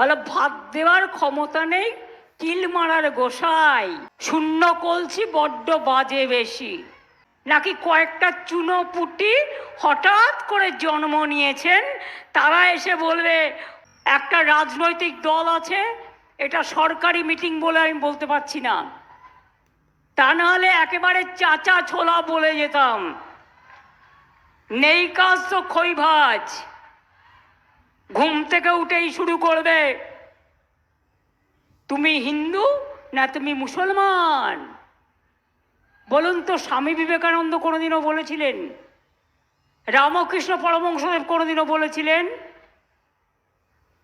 বলে, ভাত দেওয়ার ক্ষমতা নেই, কিল মারার গোসাই। শূন্য কলছি বড্ড বাজে বেশি। নাকি কয়েকটা চুনো পুটি হঠাৎ করে জন্ম নিয়েছেন? তারা এসে বলবে, একটা রাজনৈতিক দল আছে, এটা সরকারি মিটিং বলে আমি বলতে পারছি না। তা নাহলে একেবারে চাচা ছোলা বলে যেতাম। নেই কাজ তো খই ভাজ ঘুম থেকে উঠেই শুরু করবে। তুমি হিন্দু না তুমি মুসলমান? বলুন তো, স্বামী বিবেকানন্দ কোনোদিনও বলেছিলেন? রামকৃষ্ণ পরমংসদেব কোনোদিনও বলেছিলেন?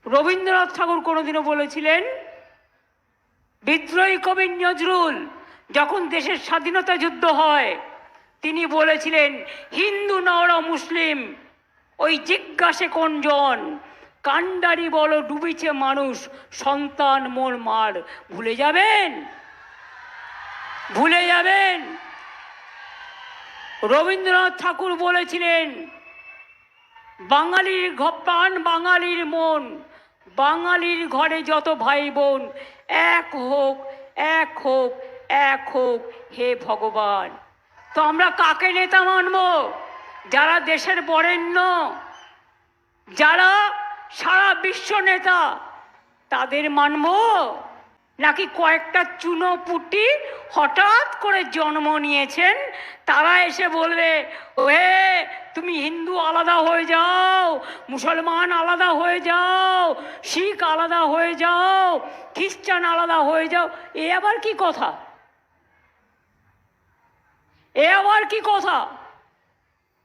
রবীন্দ্রনাথ ঠাকুর কোনোদিনও বলেছিলেন? বিদ্রোহী কবি নজরুল যখন দেশের স্বাধীনতা যুদ্ধ হয়, তিনি বলেছিলেন, হিন্দু না ওরা মুসলিম? ওই জিজ্ঞাসে কোনজন? কান্ডারি বলো, ডুবিছে মানুষ, সন্তান মোর মার। ভুলে যাবেন? ভুলে যাবেন? রবীন্দ্রনাথ ঠাকুর বলেছিলেন, বাঙালির প্রাণ বাঙালির মন, বাঙালির ঘরে যত ভাই বোন এক হোক এক হোক এক হোক, হে ভগবান। তো আমরা কাকে নেতা মানব? যারা দেশের বরেণ্য, যারা সারা বিশ্ব নেতা, তাদের মানব? নাকি কয়েকটা চুনো পুটি হঠাৎ করে জন্ম নিয়েছেন? তারা এসে বলবে, ওহে, তুমি হিন্দু আলাদা হয়ে যাও, মুসলমান আলাদা হয়ে যাও, শিখ আলাদা হয়ে যাও, খ্রিস্টান আলাদা হয়ে যাও। এ আবার কি কথা? এ আবার কি কথা?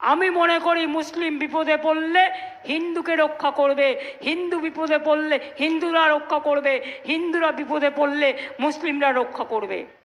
আমি মনে করি মুসলিম বিপদে পড়লে হিন্দুকে রক্ষা করবে, হিন্দু বিপদে পড়লে হিন্দুরা রক্ষা করবে, হিন্দুরা বিপদে পড়লে মুসলিমরা রক্ষা করবে।